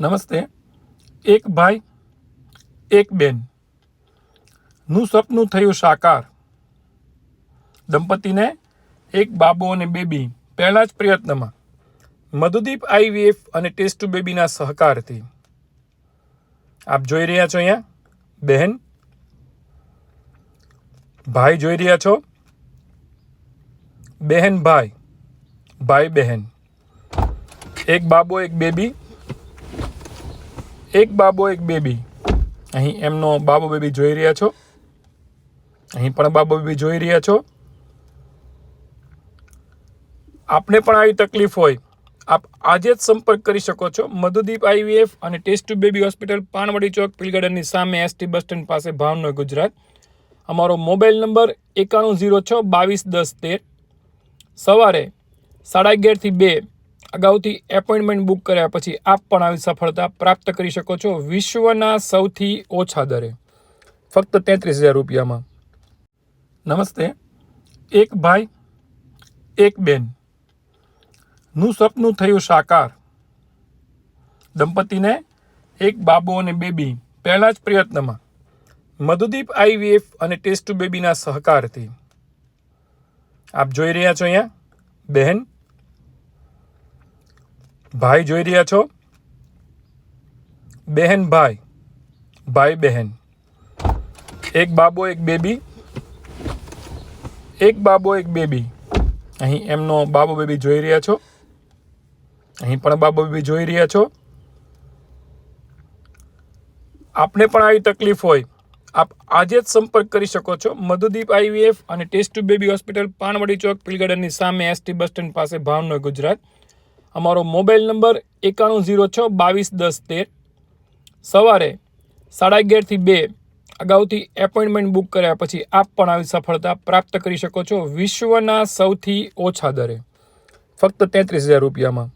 નમસ્તે. એક ભાઈ, એક બેન. નું સપનું થયું સાકાર. દંપતીને એક બાબો અને બેબી પહેલા જ પ્રયત્નમાં. મધુદીપ આઈવીએફ અને ટેસ્ટ બેબીના સહકારથી. આપ જોઈ રહ્યા છો અહીંયા, બહેન. ભાઈ જોઈ રહ્યા છો? બહેન ભાઈ ભાઈ બહેન. એક બાબો, એક બેબી. એક બાબો, એક બેબી. અહીં એમનો બાબો, બેબી જોઈ રહ્યા છો? અહીં પણ બાબો, બેબી જોઈ રહ્યા છો? આપને પણ આવી તકલીફ હોય, આપ આજે જ સંપર્ક કરી શકો છો. મધુદીપ આઈવીએફ અને test tube baby hospital, Panvadi ચોક પિલગાર્ડનની સામે એસટી બસ સ્ટેન્ડ પાસે ભાવનગર, ગુજરાત. અમારો મોબાઈલ નંબર એકાણું ઝીરો છ બાવીસ દસ તેર. સવારે સાડા અગિયારથી બે અગાઉથી એપોઇન્ટમેન્ટ બુક કર્યા પછી આપ પણ આવી સફળતા પ્રાપ્ત કરી શકો છો વિશ્વના સૌથી ઓછા દરે. ફક્ત તેત્રીસ હજાર રૂપિયામાં. નમસ્તે. એક ભાઈ, એક બેન. નું સપનું થયું સાકાર. દંપતીને, એક બાબુ અને બેબી. પહેલાં જ પ્રયત્નમાં. મધુદીપ આઈવીએફ અને ટેસ્ટ બેબીના સહકારથી. આપ જોઈ રહ્યા છો અહીંયા બહેન ભાઈ જોઈ રહ્યા છો? બહેન ભાઈ. ભાઈ બહેન. એક બાબો, એક બેબી. એક બાબો, એક બેબી. અહીં એમનો બાબો, બેબી જોઈ રહ્યા છો? અહીં પણ બાબો, બેબી જોઈ રહ્યા છો? આપને પણ આવી તકલીફ હોય. આપ આજે જ સંપર્ક કરી શકો છો. મધુદીપ આઈવીએફ અને test tube baby hospital Panvadi ચોક પિલગાર્ડનની સામે એસટી બસ સ્ટેન્ડ પાસે ભાવનગર, ગુજરાત. અમારો મોબાઈલ નંબર એકાણું ઝીરો છ બાવીસ દસ તેર. સવારે સાડા અગિયારથી બે અગાઉથી એપોઇન્ટમેન્ટ બુક કર્યા પછી આપ પણ આવી સફળતા પ્રાપ્ત કરી શકો છો વિશ્વના સૌથી ઓછા દરે. ફક્ત તેત્રીસ હજાર રૂપિયામાં.